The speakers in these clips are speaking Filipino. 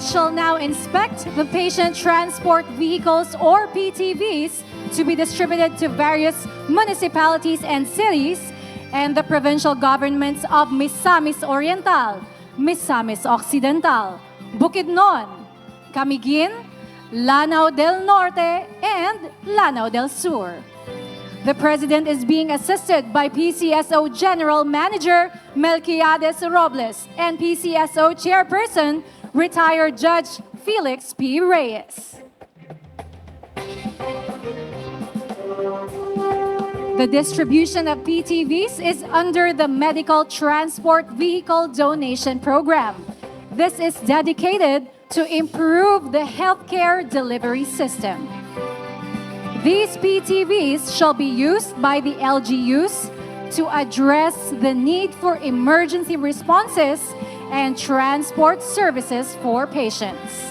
shall now inspect the patient transport vehicles or PTVs to be distributed to various municipalities and cities and the provincial governments of Misamis Oriental, Misamis Occidental, Bukidnon, Camiguin, Lanao del Norte, and Lanao del Sur. The President is being assisted by PCSO General Manager Melquiades Robles and PCSO Chairperson, retired Judge Felix P. Reyes. The distribution of PTVs is under the Medical Transport Vehicle Donation Program. This is dedicated to improve the healthcare delivery system. These PTVs shall be used by the LGUs to address the need for emergency responses and transport services for patients.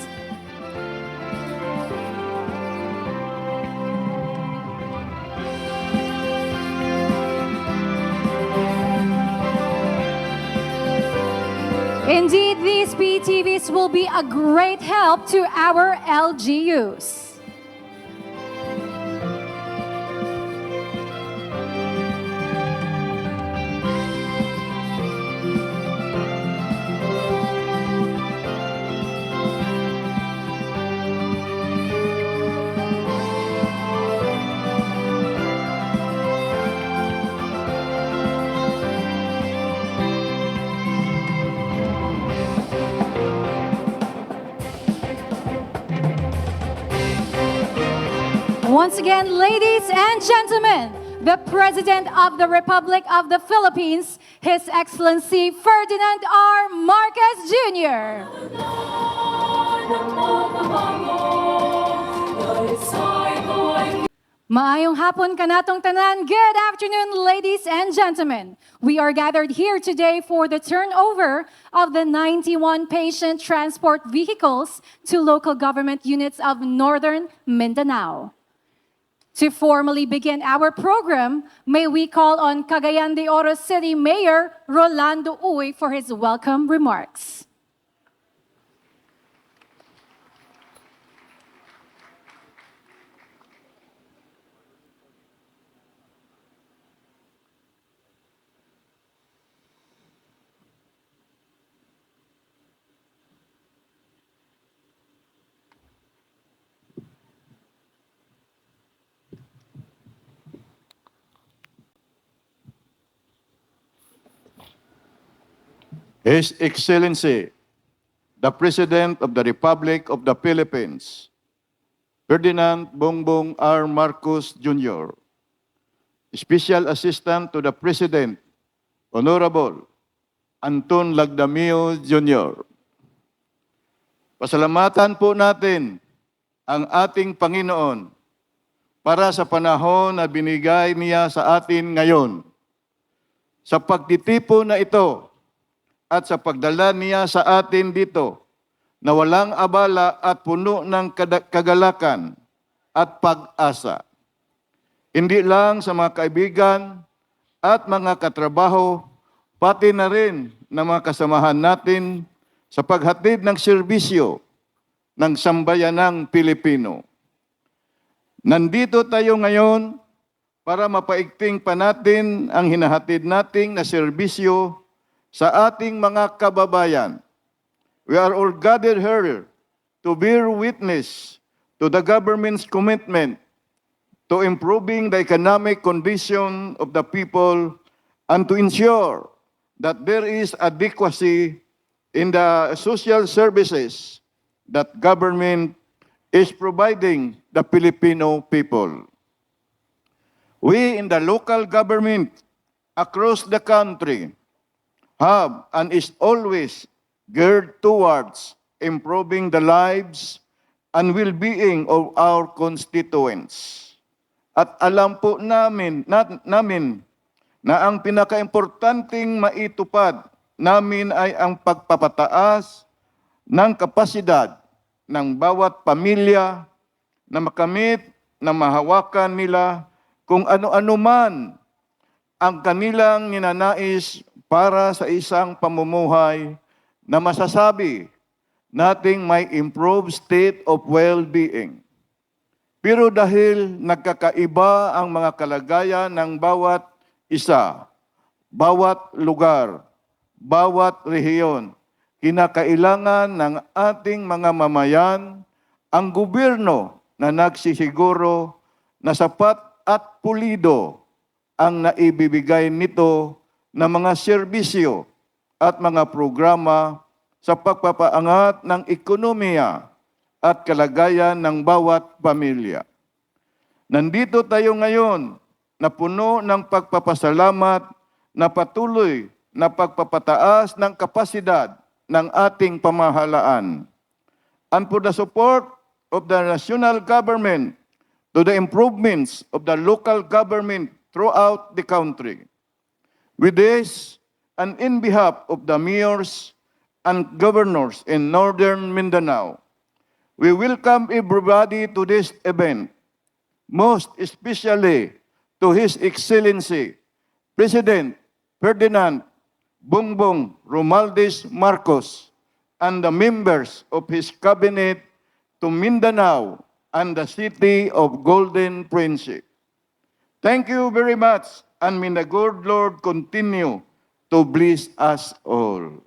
Indeed, these PTVs will be a great help to our LGUs. Once again, ladies and gentlemen, the President of the Republic of the Philippines, His Excellency Ferdinand R. Marquez Jr. Maayong hapon kanatong tanan. Good afternoon, ladies and gentlemen. We are gathered here today for the turnover of the 91 patient transport vehicles to local government units of Northern Mindanao. To formally begin our program, may we call on Cagayan de Oro City Mayor Rolando Uy for his welcome remarks. His Excellency, the President of the Republic of the Philippines, Ferdinand Bongbong R. Marcos Jr., Special Assistant to the President, Honorable Anton Lagdamio Jr. Pasalamatan po natin ang ating Panginoon para sa panahon na binigay niya sa atin ngayon. Sa pagtitipo na ito, at sa pagdala niya sa atin dito na walang abala at puno ng kagalakan at pag-asa. Hindi lang sa mga kaibigan at mga katrabaho, pati na rin ng mga kasamahan natin sa paghatid ng serbisyo ng sambayanang Pilipino. Nandito tayo ngayon para mapaigting pa natin ang hinahatid nating na serbisyo sa ating mga kababayan. We are all gathered here to bear witness to the government's commitment to improving the economic condition of the people and to ensure that there is adequacy in the social services that government is providing the Filipino people. We in the local government across the country have and is always geared towards improving the lives and well-being of our constituents. At alam po namin, na, namin na ang pinakaimportanting maitupad namin ay ang pagpapataas ng kapasidad ng bawat pamilya na makamit na mahawakan nila kung ano-ano man ang kanilang ninanais para sa isang pamumuhay na masasabi nating may improved state of well-being. Pero dahil nagkakaiba ang mga kalagayan ng bawat isa, bawat lugar, bawat rehiyon, kinakailangan ng ating mga mamayan ang gobyerno na nagsisiguro na sapat at pulido ang naibibigay nito na mga serbisyo at mga programa sa pagpapaangat ng ekonomiya at kalagayan ng bawat pamilya. Nandito tayo ngayon na puno ng pagpapasalamat na patuloy na pagpapataas ng kapasidad ng ating pamahalaan. And for the support of the national government to the improvements of the local government throughout the country. With this, and in behalf of the mayors and governors in Northern Mindanao, we welcome everybody to this event, most especially to His Excellency, President Ferdinand Bongbong Romualdez Marcos, and the members of his cabinet to Mindanao and the city of Golden Principe. Thank you very much, and may the good Lord continue to bless us all.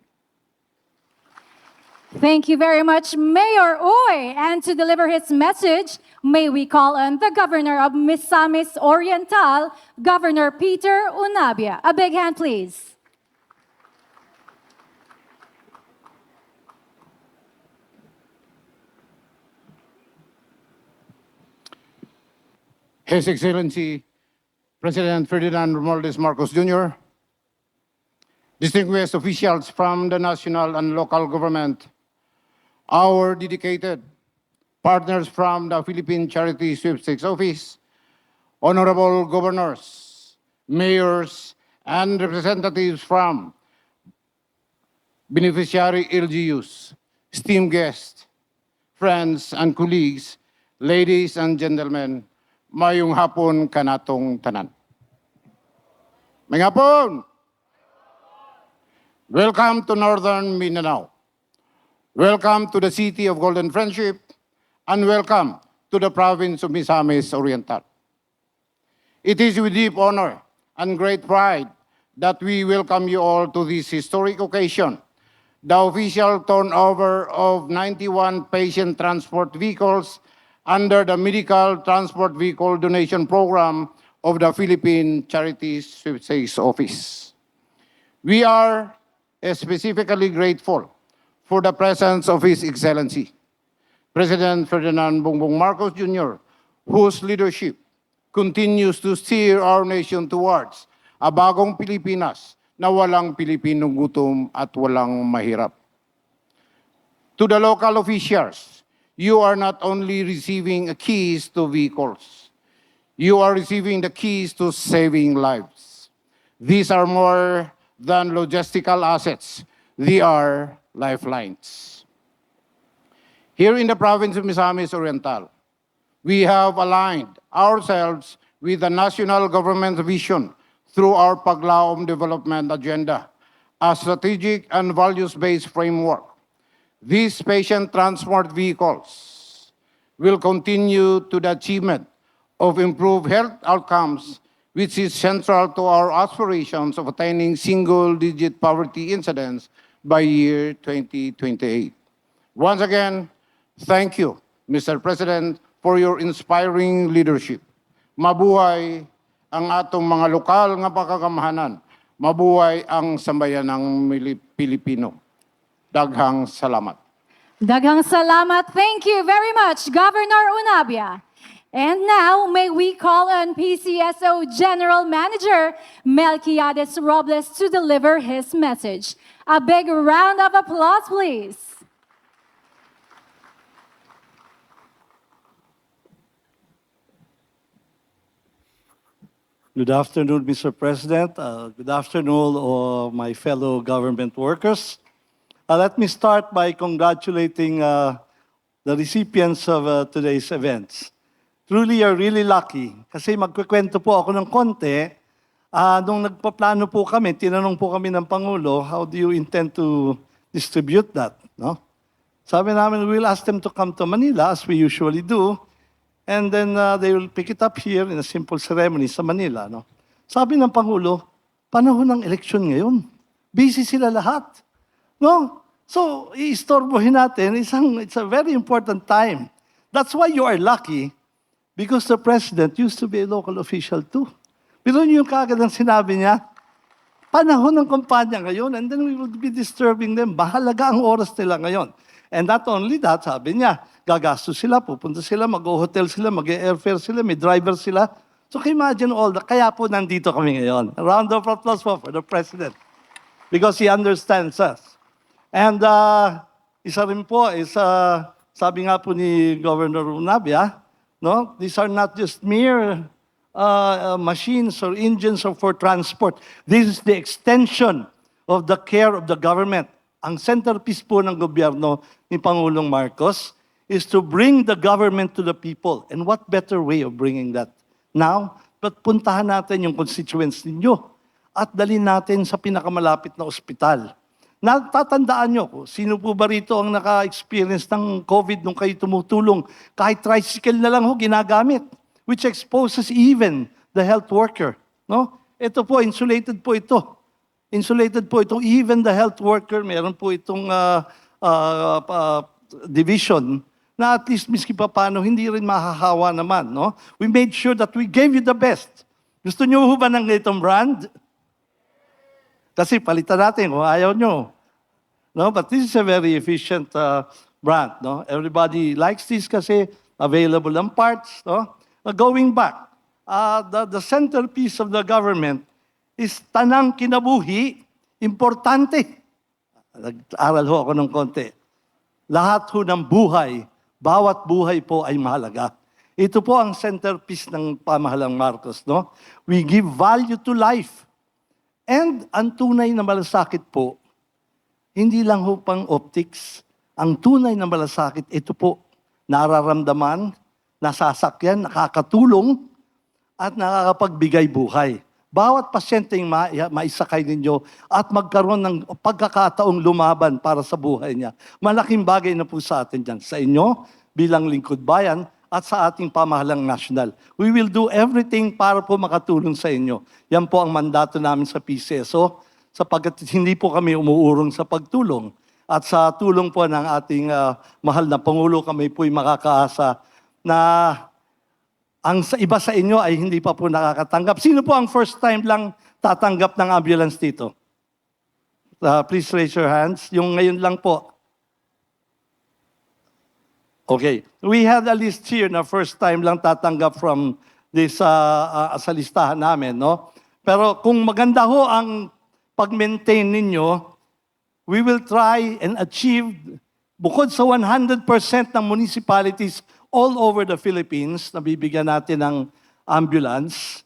Thank you very much, Mayor Uy. And to deliver his message, may we call on the Governor of Misamis Oriental, Governor Peter Unabia. A big hand, please. His Excellency President Ferdinand Romualdez Marcos Jr., distinguished officials from the national and local government, our dedicated partners from the Philippine Charity Sweepstakes Office, honorable governors, mayors, and representatives from beneficiary LGUs, esteemed guests, friends and colleagues, ladies and gentlemen, mayong hapon kanatong tanan. May! Welcome to Northern Mindanao. Welcome to the city of Golden Friendship and welcome to the province of Misamis Oriental. It is with deep honor and great pride that we welcome you all to this historic occasion, the official turnover of 91 patient transport vehicles under the Medical Transport Vehicle Donation Program of the Philippine Charities Sweepstakes Office. We are specifically grateful for the presence of His Excellency, President Ferdinand Bongbong Marcos Jr., whose leadership continues to steer our nation towards a bagong Pilipinas na walang Pilipinong gutom at walang mahirap. To the local officials, you are not only receiving keys to vehicles, you are receiving the keys to saving lives. These are more than logistical assets, they are lifelines. Here in the province of Misamis Oriental, we have aligned ourselves with the national government's vision through our Paglaom Development Agenda, a strategic and values-based framework. These patient transport vehicles will continue to the achievement of improved health outcomes, which is central to our aspirations of attaining single-digit poverty incidence by year 2028. Once again, thank you, Mr. President, for your inspiring leadership. Mabuhay ang atong mga lokal nga pagkakamahanan. Mabuhay ang sambayan ng Mili- Pilipino. Daghang salamat. Daghang salamat. Thank you very much, Governor Unabia. And now, may we call on PCSO General Manager Melquiades Robles to deliver his message. A big round of applause, please. Good afternoon, Mr. President. Uh, Good afternoon, all my fellow government workers. Uh, Let me start by congratulating uh, the recipients of uh, today's events. Truly, you're really lucky. Kasi magkukwento po ako ng konti. Ah, nung nagpaplano po kami, tinanong po kami ng Pangulo, how do you intend to distribute that? No? Sabi namin, we'll ask them to come to Manila as we usually do. And then uh, they will pick it up here in a simple ceremony sa Manila. No? Sabi ng Pangulo, panahon ng eleksyon ngayon. Busy sila lahat. No? So, iistorbohin natin. Isang, it's a very important time. That's why you are lucky because the president used to be a local official too. Pero yun yung kagad ang sinabi niya, panahon ng kumpanya ngayon and then we will be disturbing them. Mahalaga ang oras nila ngayon. And not only that, sabi niya, gagastos sila, pupunta sila, mag-hotel sila, mag-airfare sila, may driver sila. So imagine all that? Kaya po nandito kami ngayon. A round of applause po for the President because he understands us. And uh, isa rin po is, uh, sabi nga po ni Governor Unabia, no, these are not just mere uh, uh, machines or engines or for transport. This is the extension of the care of the government. Ang centerpiece po ng gobyerno ni Pangulong Marcos is to bring the government to the people. And what better way of bringing that? Now, but puntahan natin yung constituents ninyo at dalhin natin sa pinakamalapit na ospital. Natatandaan nyo, sino po ba rito ang naka-experience ng COVID nung kayo tumutulong? Kahit tricycle na lang ho ginagamit, which exposes even the health worker. No? Ito po, insulated po ito. Insulated po ito. Even the health worker, meron po itong ah, ah, ah, division na at least miski pa paano, hindi rin mahahawa naman. No? We made sure that we gave you the best. Gusto nyo ho ba ng ganitong brand? Kasi palitan natin kung ayaw nyo. No, but this is a very efficient uh, brand. No, everybody likes this kasi available ang parts. No, Uh, going back, uh, the, the centerpiece of the government is tanang kinabuhi, importante. Nag-aral ho ako ng konti. Lahat ho ng buhay, bawat buhay po ay mahalaga. Ito po ang centerpiece ng pamahalang Marcos. No? We give value to life. And ang tunay na malasakit po, hindi lang ho pang optics. Ang tunay na malasakit, ito po, nararamdaman, nasasakyan, nakakatulong, at nakakapagbigay buhay. Bawat pasyenteng ma- maisakay ninyo at magkaroon ng pagkakataong lumaban para sa buhay niya. Malaking bagay na po sa atin dyan. Sa inyo, bilang lingkod bayan, at sa ating pamahalang nasyonal. We will do everything para po makatulong sa inyo. Yan po ang mandato namin sa PCSO sapagkat hindi po kami umuurong sa pagtulong. At sa tulong po ng ating ah, mahal na Pangulo, kami po'y makakaasa na ang sa iba sa inyo ay hindi pa po nakakatanggap. Sino po ang first time lang tatanggap ng ambulance dito? Uh, please raise your hands. Yung ngayon lang po. Okay. We had a list here na first time lang tatanggap from this uh, uh, sa listahan namin, no? Pero kung maganda ho ang pag-maintain ninyo, we will try and achieve bukod sa 100% ng municipalities all over the Philippines na bibigyan natin ng ambulance.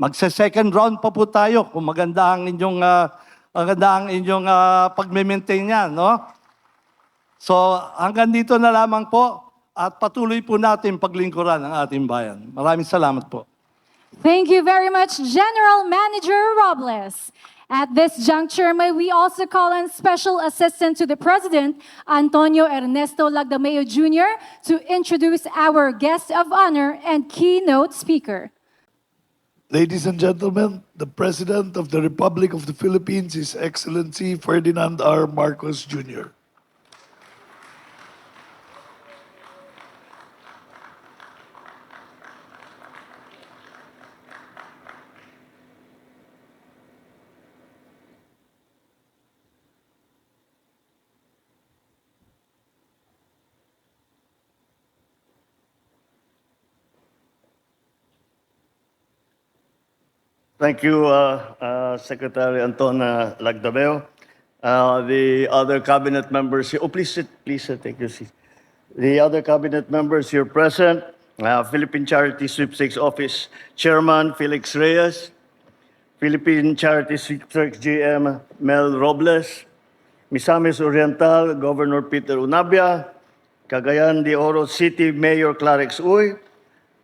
Magse-second round pa po tayo kung maganda ang inyong uh, maganda ang inyong uh, pag-maintain niyan, no? So, hanggang dito na lamang po at patuloy po natin paglingkuran ang ating bayan. Maraming salamat po. Thank you very much, General Manager Robles. At this juncture, may we also call on Special Assistant to the President, Antonio Ernesto Lagdameo Jr., to introduce our guest of honor and keynote speaker. Ladies and gentlemen, the President of the Republic of the Philippines, His Excellency Ferdinand R. Marcos Jr. Thank you, uh, uh, Secretary Anton uh, Lagdabeo. Uh, The other cabinet members, oh, please sit, please uh, take your seat. The other cabinet members here present, uh, Philippine Charity Sweepstakes Office Chairman Felix Reyes, Philippine Charity Sweepstakes GM Mel Robles, Misamis Oriental Governor Peter Unabia, Cagayan de Oro City Mayor Clarix Uy,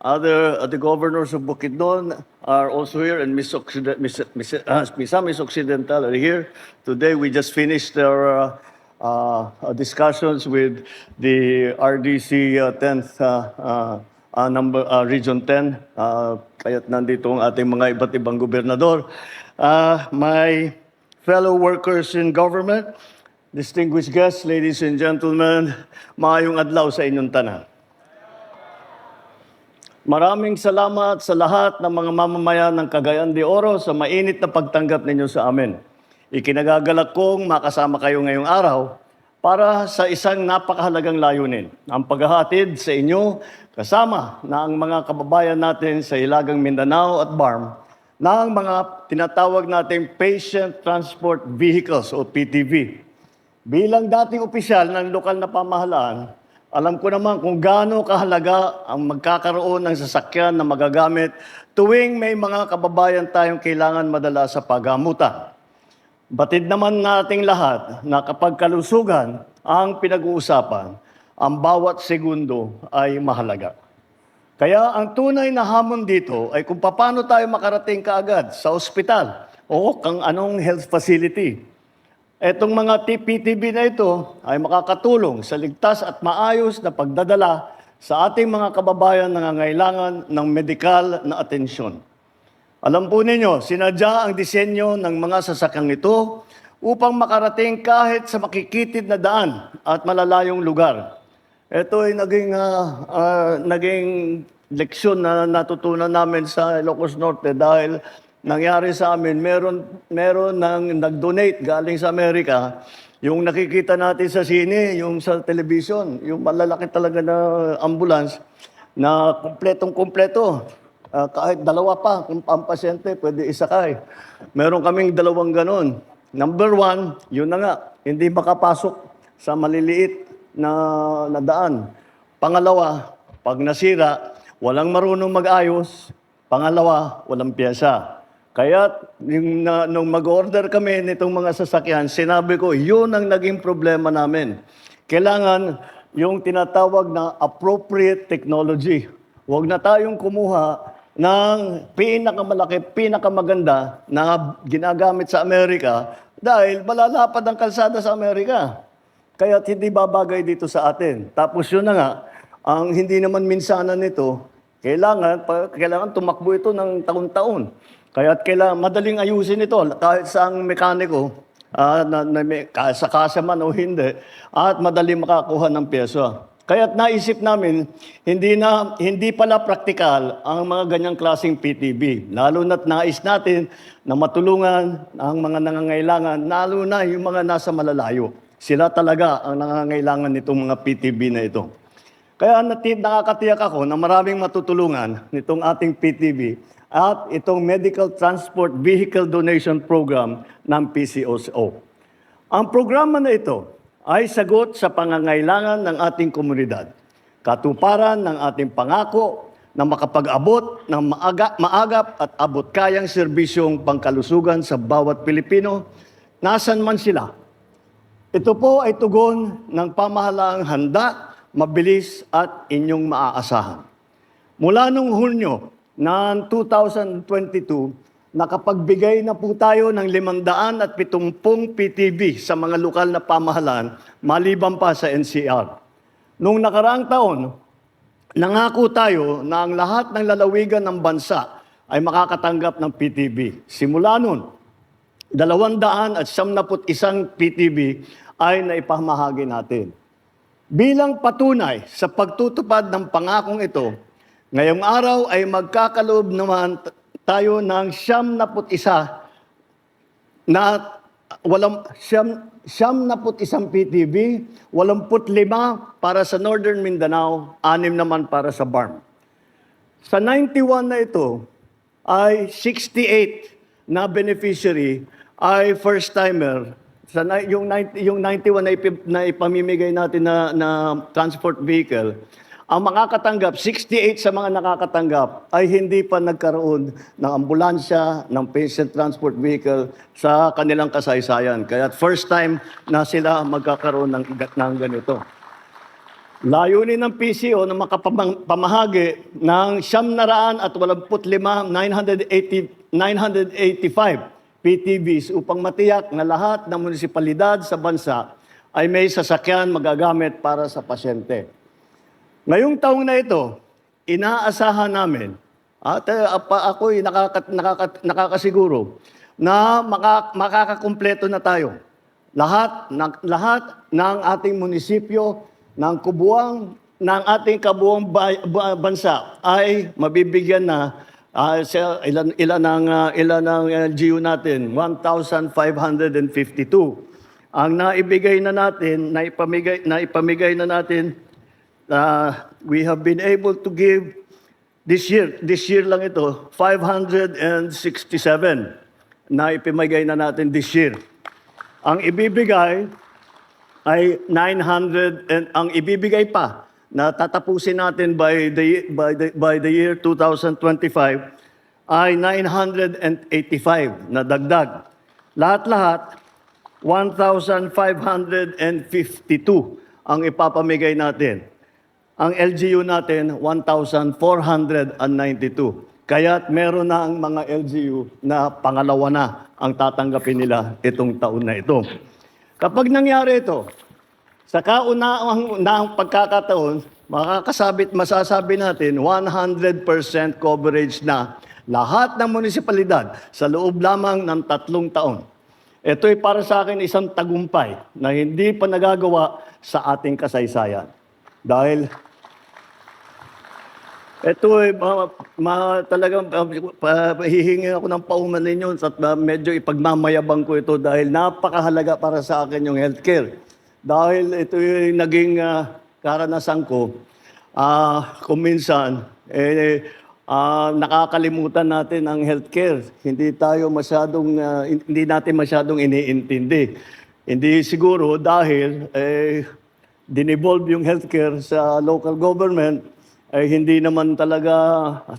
other uh, the governors of Bukidnon are also here, and Miss Occiden- Miss, Miss, uh, Misamis Occidental are here. Today we just finished uh, uh, uh, discussions with the RDC uh, 10th uh, uh, uh, number, uh, Region 10, uh, kaya't nandito ang ating mga iba't ibang gobernador. Uh, my fellow workers in government, distinguished guests, ladies and gentlemen, maayong adlaw sa inyong tanan. Maraming salamat sa lahat ng mga mamamayan ng Cagayan de Oro sa mainit na pagtanggap ninyo sa amin. Ikinagagalak kong makasama kayo ngayong araw para sa isang napakahalagang layunin, ang paghahatid sa inyo kasama na ang mga kababayan natin sa Ilagang Mindanao at BARM ng mga tinatawag nating Patient Transport Vehicles o PTV. Bilang dating opisyal ng lokal na pamahalaan, alam ko naman kung gaano kahalaga ang magkakaroon ng sasakyan na magagamit tuwing may mga kababayan tayong kailangan madala sa paggamutan. Batid naman nating lahat na kapag kalusugan ang pinag-uusapan, ang bawat segundo ay mahalaga. Kaya ang tunay na hamon dito ay kung paano tayo makarating kaagad sa ospital o kang anong health facility. Etong mga TPTB na ito ay makakatulong sa ligtas at maayos na pagdadala sa ating mga kababayan na nangangailangan ng medikal na atensyon. Alam po ninyo, sinadya ang disenyo ng mga sasakyang ito upang makarating kahit sa makikitid na daan at malalayong lugar. Ito ay naging, ah, ah, naging leksyon na natutunan namin sa Ilocos Norte dahil nangyari sa amin, meron, meron nang nag-donate galing sa Amerika, yung nakikita natin sa sine, yung sa television, yung malalaki talaga na ambulance, na kumpletong-kumpleto. Ah, kahit dalawa pa, kung ang pasyente, pwede isakay. Meron kaming dalawang ganon. Number one, yun na nga, hindi makapasok sa maliliit na, na daan. Pangalawa, pag nasira, walang marunong mag-ayos. Pangalawa, walang piyesa. Kaya yung, na, nung mag-order kami nitong mga sasakyan, sinabi ko, yun ang naging problema namin. Kailangan yung tinatawag na appropriate technology. Huwag na tayong kumuha ng pinakamalaki, pinakamaganda na ginagamit sa Amerika dahil malalapad ang kalsada sa Amerika. Kaya hindi babagay dito sa atin. Tapos yun na nga, ang hindi naman minsanan nito, kailangan, kailangan tumakbo ito ng taon-taon. Kaya kailangan madaling ayusin ito kahit sa ang mekaniko, ah, na, na may, sa kasa man o hindi, at madali makakuha ng pyesa. Kaya naisip namin, hindi na hindi pala praktikal ang mga ganyang klaseng PTB. Lalo na't nais natin na matulungan ang mga nangangailangan, lalo na yung mga nasa malalayo. Sila talaga ang nangangailangan nitong mga PTB na ito. Kaya nakakatiyak ako na maraming matutulungan nitong ating PTV at itong Medical Transport Vehicle Donation Program ng PCOSO. Ang programa na ito ay sagot sa pangangailangan ng ating komunidad, katuparan ng ating pangako na makapag-abot ng maaga, maagap at abot kayang serbisyong pangkalusugan sa bawat Pilipino, nasan man sila, ito po ay tugon ng pamahalaang handa, mabilis at inyong maaasahan. Mula nung Hunyo ng 2022, nakapagbigay na po tayo ng 570 PTV sa mga lokal na pamahalaan, maliban pa sa NCR. Nung nakaraang taon, nangako tayo na ang lahat ng lalawigan ng bansa ay makakatanggap ng PTV. Simula dalawang daan at siyamnaput isang PTB ay naipamahagi natin. Bilang patunay sa pagtutupad ng pangakong ito, ngayong araw ay magkakaloob naman tayo ng siyamnaput isa na walang siyam, siyamnaput isang PTB, walamput lima para sa Northern Mindanao, anim naman para sa BARM. Sa 91 na ito, ay 68 na beneficiary ay first-timer. Sa yung, 90 yung 91 na, ipip, na ipamimigay natin na, na transport vehicle, ang makakatanggap, 68 sa mga nakakatanggap, ay hindi pa nagkaroon ng ambulansya, ng patient transport vehicle sa kanilang kasaysayan. Kaya first time na sila magkakaroon ng, ng ganito. Layunin ng PCO na makapamahagi ng siyam na raan at walamput lima, 980 985 PTVs upang matiyak na lahat ng munisipalidad sa bansa ay may sasakyan magagamit para sa pasyente. Ngayong taong na ito, inaasahan namin, at uh, pa- ako'y nakaka, nakaka, nakakasiguro, na maka, makakakumpleto na tayo. Lahat, ng, lahat ng ating munisipyo, ng kubuang, ng ating kabuang bansa ay mabibigyan na ah, sa ilan ilan ng ah, ilan ng LGU natin 1552 ang naibigay na natin naipamigay naipamigay na natin uh, we have been able to give this year, this year lang ito, 567 na ipamigay na natin this year. Ang ibibigay ay 900 and ang ibibigay pa na tatapusin natin by the by the by the year 2025 ay 985 na dagdag. Lahat-lahat 1,552 ang ipapamigay natin. Ang LGU natin, 1,492. Kaya't meron na ang mga LGU na pangalawa na ang tatanggapin nila itong taon na ito. Kapag nangyari ito, sa kaunahang na pagkakataon, makakasabit, masasabi natin 100% coverage na lahat ng munisipalidad sa loob lamang ng tatlong taon. Ito'y para sa akin isang tagumpay na hindi pa nagagawa sa ating kasaysayan. Dahil ito ay ma, ma, talagang uh, pa, hihingi ako ng pauman ninyo at uh, medyo ipagmamayabang ko ito dahil napakahalaga para sa akin yung healthcare. Dahil ito yung naging uh, karanasan ko, ah kung minsan, eh, ah, nakakalimutan natin ang healthcare. Hindi tayo masyadong, ah, hindi natin masyadong iniintindi. Hindi siguro dahil eh, dinevolve yung healthcare sa local government, ay hindi naman talaga,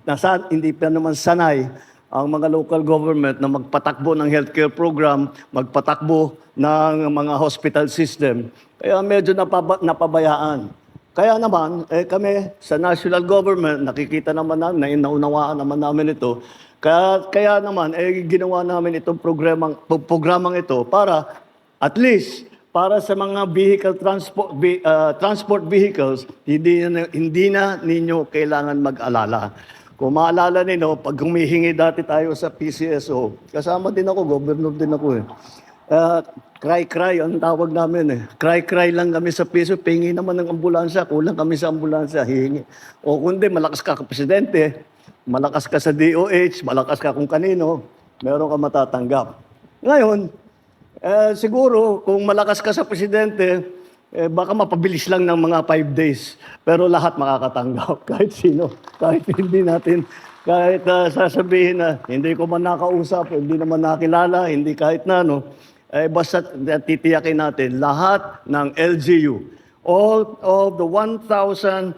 nasa, hindi pa naman sanay ang mga local government na magpatakbo ng healthcare program, magpatakbo ng mga hospital system. Kaya medyo napaba, napabayaan. Kaya naman, eh, kami sa national government, nakikita naman namin, naunawaan naman namin ito. Kaya, kaya naman, eh, ginawa namin itong programang, programang ito para at least para sa mga vehicle transport uh, transport vehicles, hindi na, hindi na ninyo kailangan mag-alala. Kung maalala ninyo, pag humihingi dati tayo sa PCSO, kasama din ako, governor din ako eh. Uh, cry-cry ang tawag namin eh. Cry-cry lang kami sa piso, pingi naman ng ambulansya, kulang kami sa ambulansya, hihingi. O kundi, malakas ka ka presidente, malakas ka sa DOH, malakas ka kung kanino, meron ka matatanggap. Ngayon, eh, siguro, kung malakas ka sa presidente, eh, baka mapabilis lang ng mga five days. Pero lahat makakatanggap, kahit sino. Kahit hindi natin, kahit ah, sasabihin na hindi ko man nakausap, hindi naman nakilala, hindi kahit na, no. Eh, basta titiyakin natin, lahat ng LGU, all of the 1,493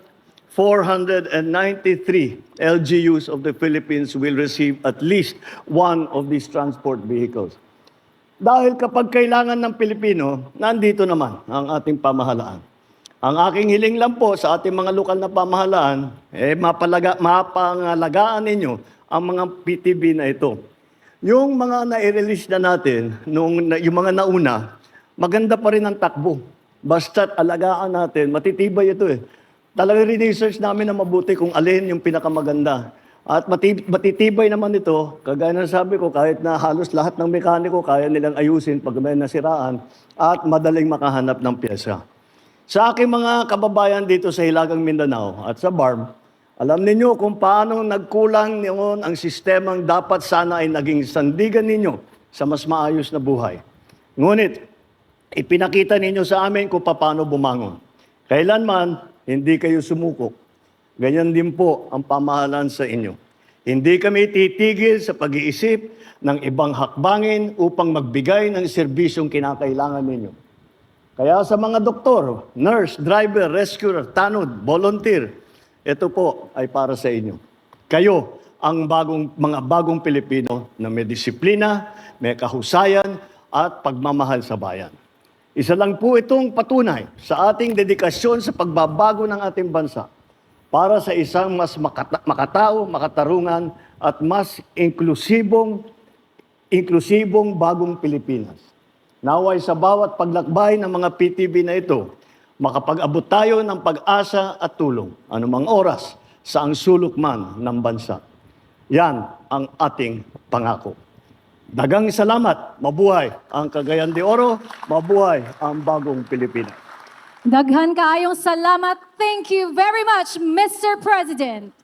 LGUs of the Philippines will receive at least one of these transport vehicles. Dahil kapag kailangan ng Pilipino, nandito naman ang ating pamahalaan. Ang aking hiling lang po sa ating mga lokal na pamahalaan, eh, mapalaga, mapangalagaan ninyo ang mga PTB na ito. Yung mga na-release na natin, nung, yung mga nauna, maganda pa rin ang takbo. Basta't alagaan natin, matitibay ito eh. Talagang research namin na mabuti kung alin yung pinakamaganda. At mati- matitibay naman ito, kagaya ng sabi ko, kahit na halos lahat ng mekaniko kaya nilang ayusin pag may nasiraan at madaling makahanap ng pyesa. Sa aking mga kababayan dito sa Hilagang Mindanao at sa BARM, alam ninyo kung paano nagkulang noon ang sistemang dapat sana ay naging sandigan ninyo sa mas maayos na buhay. Ngunit, ipinakita ninyo sa amin kung paano bumangon. Kailanman, hindi kayo sumukok. Ganyan din po ang pamahalaan sa inyo. Hindi kami titigil sa pag-iisip ng ibang hakbangin upang magbigay ng serbisyong kinakailangan ninyo. Kaya sa mga doktor, nurse, driver, rescuer, tanod, volunteer, ito po ay para sa inyo. Kayo ang bagong, mga bagong Pilipino na may disiplina, may kahusayan at pagmamahal sa bayan. Isa lang po itong patunay sa ating dedikasyon sa pagbabago ng ating bansa para sa isang mas makata- makatao, makatarungan at mas inklusibong inklusibong bagong Pilipinas. Naway sa bawat paglakbay ng mga PTV na ito, makapag-abot tayo ng pag-asa at tulong, anumang oras, sa ang sulok man ng bansa. Yan ang ating pangako. Dagang salamat, mabuhay ang Cagayan de Oro, mabuhay ang bagong Pilipinas. Daghan kaayong salamat. Thank you very much, Mr. President.